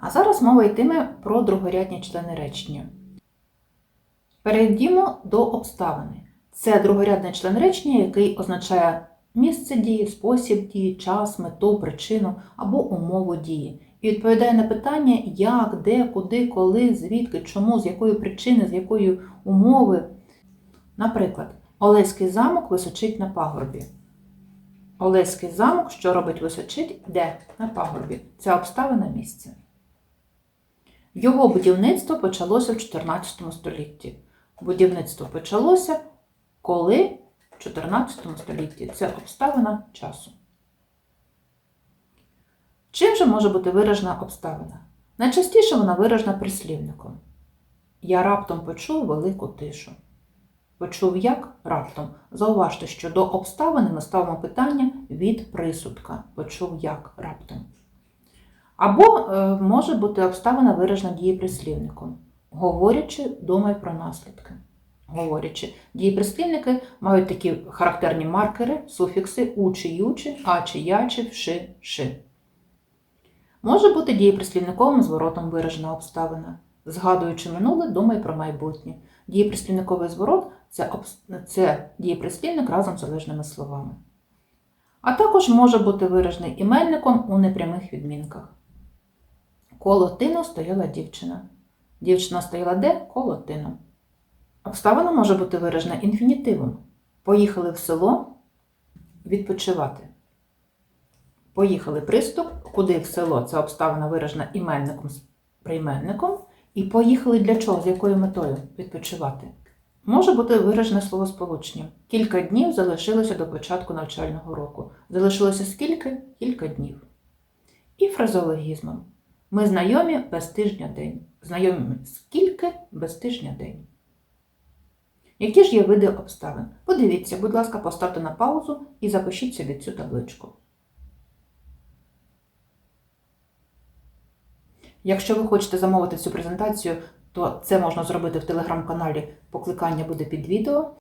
А зараз мова йтиме про другорядні члени речення. Перейдімо до обставини. Це другорядний член речення, який означає місце дії, спосіб дії, час, мету, причину або умову дії. І відповідає на питання, як, де, куди, коли, звідки, чому, з якої причини, з якої умови. Наприклад, Олеський замок височить на пагорбі. Олеський замок, що робить височить, де? На пагорбі. Це обставина місця. Його будівництво почалося в 14 столітті. Будівництво почалося коли? В 14 столітті. Це обставина часу. Чим же може бути виражена обставина? Найчастіше вона виражена прислівником. Я раптом почув велику тишу. Почув як раптом. Зауважте, що до обставини ми ставимо питання від присудка. Почув як раптом. Або е, може бути обставина виражена дієприслівником. Говорячи, думай про наслідки. Говорячи, дієприслівники мають такі характерні маркери, суфікси у чи ючи, а чи я чи вши, ши. Може бути дієприслівниковим зворотом виражена обставина. Згадуючи минуле, думай про майбутнє. Дієприслівниковий зворот це, це дієприслівник разом з залежними словами. А також може бути виражений іменником у непрямих відмінках. Коло тину стояла дівчина. Дівчина стояла де? Коло тину. Обставина може бути виражена інфінітивом. Поїхали в село відпочивати. Поїхали приступ, куди в село це обставина виражена іменником з прийменником. І поїхали для чого? З якою метою відпочивати? Може бути виражене словосполучення. Кілька днів залишилося до початку навчального року. Залишилося скільки? Кілька днів. І фразеологізмом. Ми знайомі без тижня день. Знайомі скільки без тижня день. Які ж є види обставин? Подивіться, будь ласка, поставте на паузу і запишіть собі цю табличку. Якщо ви хочете замовити цю презентацію, то це можна зробити в телеграм-каналі. Покликання буде під відео.